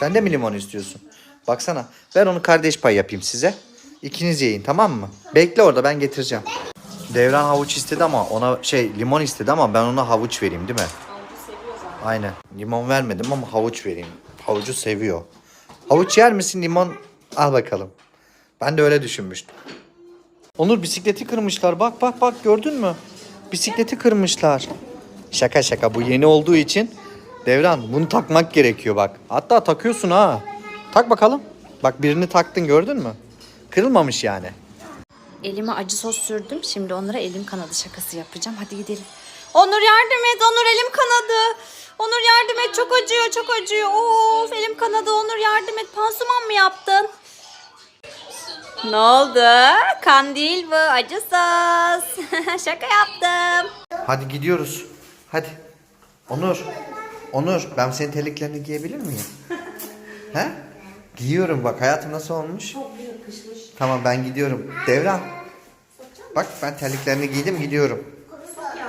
Sen de mi limon istiyorsun? Baksana. Ben onu kardeş pay yapayım size. İkiniz yiyin tamam mı? Bekle orada ben getireceğim. Devran havuç istedi ama ona şey limon istedi ama ben ona havuç vereyim değil mi? Aynen. Limon vermedim ama havuç vereyim. Havucu seviyor. Havuç yer misin limon? Al bakalım. Ben de öyle düşünmüştüm. Onur bisikleti kırmışlar. Bak bak bak gördün mü? Bisikleti kırmışlar. Şaka şaka bu yeni olduğu için Devran bunu takmak gerekiyor bak. Hatta takıyorsun ha. Tak bakalım. Bak birini taktın gördün mü? Kırılmamış yani. Elime acı sos sürdüm. Şimdi onlara elim kanadı şakası yapacağım. Hadi gidelim. Onur yardım et. Onur elim kanadı. Onur yardım et. Çok acıyor. Çok acıyor. Of elim kanadı. Onur yardım et. Pansuman mı yaptın? Ne oldu? Kan değil bu. Acı sos. Şaka yaptım. Hadi gidiyoruz. Hadi. Onur. Onur ben senin terliklerini giyebilir miyim? He? Giyiyorum bak hayatım nasıl olmuş? Tamam ben gidiyorum. Devran. Bak ben terliklerini giydim gidiyorum.